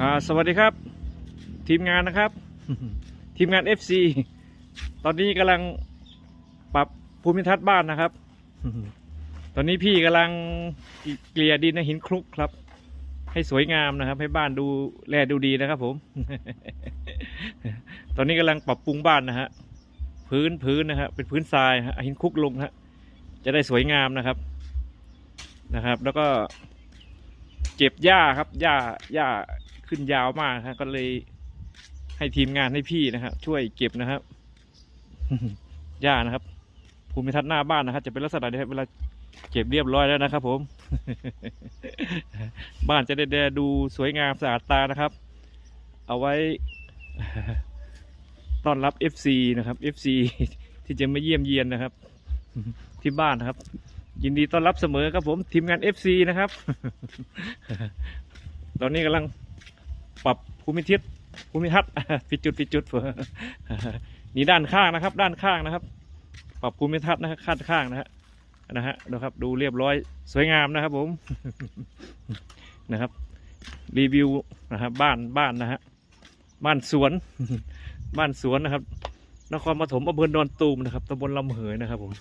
อ่าสวัสดีครับ ทีมงานนะครับ ทีมงาน FC ตอนนี้กำลังปรับภูมิทัศน์บ้านนะครับ ตอนนี้พี่กำลังเกลี่ยดินในหินคลุกครับ ให้สวยงามนะครับ ให้บ้านดูแลดูดีนะครับผม ตอนนี้กำลังปรับปรุงบ้านนะฮะพื้นพื้นนะฮะเป็นพื้นทรายฮะเอาหินคลุกลงฮะจะได้สวยงามนะครับนะครับ แล้วก็เก็บหญ้าครับหญ้าหญ้า ขึ้นยาวมากครับก็เลยให้ทีมงานให้พี่นะครับช่วยเก็บนะครับหญ้านะครับ ภูมิทัศน์หน้าบ้านนะครับ จะเป็นลักษณะนี้ครับเวลาเก็บเรียบร้อยแล้วนะครับ ผม บ้านจะได้ดูสวยงามสะอาดตานะครับ เอาไว้ต้อนรับ FC นะครับ FC ที่จะมาเยี่ยมเยียนนะครับ ที่บ้านนะครับ ยินดีต้อนรับเสมอครับผมทีมงาน FC นะครับ ตอนนี้กำลัง ปรับภูมิทิศภูมิทัศน์ปิดจุดปิดจุดนี่ด้านข้างนะครับ ด้านข้างนะครับ ปรับภูมิทัศน์นะครับข้างข้างนะฮะนะฮะดูครับ ดูเรียบร้อยสวยงามนะครับ ผมนะครับ รีวิวนะครับบ้านบ้านนะฮะบ้านสวน บ้านสวนนะครับ นครปฐมอำเภอดอนตูมนะครับตำบลลำเหยนะครับผม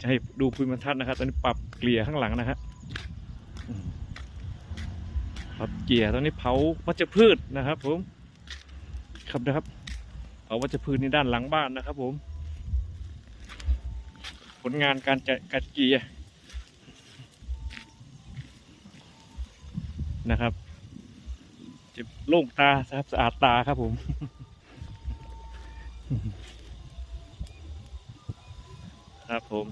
จะให้ดูภูมิทัศน์นะครับ ตอนนี้ปรับเกลี่ยข้างหลังนะฮะ อืมปรับเกลี่ยตอนนี้เผาวัชพืชนะครับ ผม ครับนะครับเผาวัชพืชในด้านหลังบ้านนะครับ ผม ผลงานการจัดการเกลี่ยนะครับจะโล่งตาครับสะอาดตาครับผมครับผม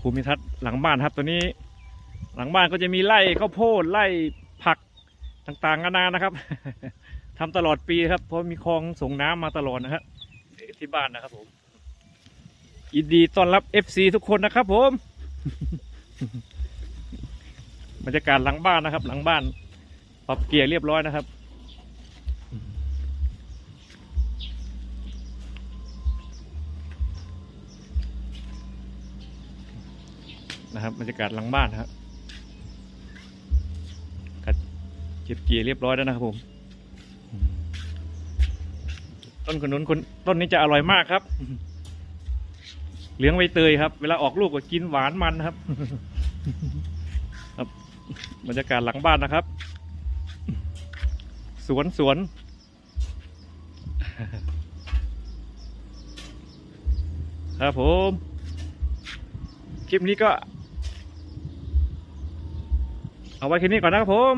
ภูมิทัศน์หลังบ้านครับตัวนี้ หลังบ้านก็จะมีไร่ข้าวโพดไร่ผักต่างๆนานานะครับทำตลอดปีครับ เพราะมีคลองส่งน้ำมาตลอดนะครับที่บ้านนะครับผมยินดีต้อนรับ FC ทุกคนนะครับ ผมบรรยากาศหลังบ้านนะครับ หลังบ้าน ปรับเกียร์เรียบร้อยนะครับนะครับบรรยากาศหลังบ้านนะครับ ก็บเกียร์เรียบร้อยแล้วนะครับผม ต้นขนุนคนต้นนี้จะอร่อยมากครับ เหลืองใบเตยครับ เวลาออกลูกก็กินหวานมันครับ ครับบรรยากาศหลังบ้านนะครับ สวนสวนครับผม คลิปนี้ก็ เอาไว้แค่นี้ก่อนนะครับผม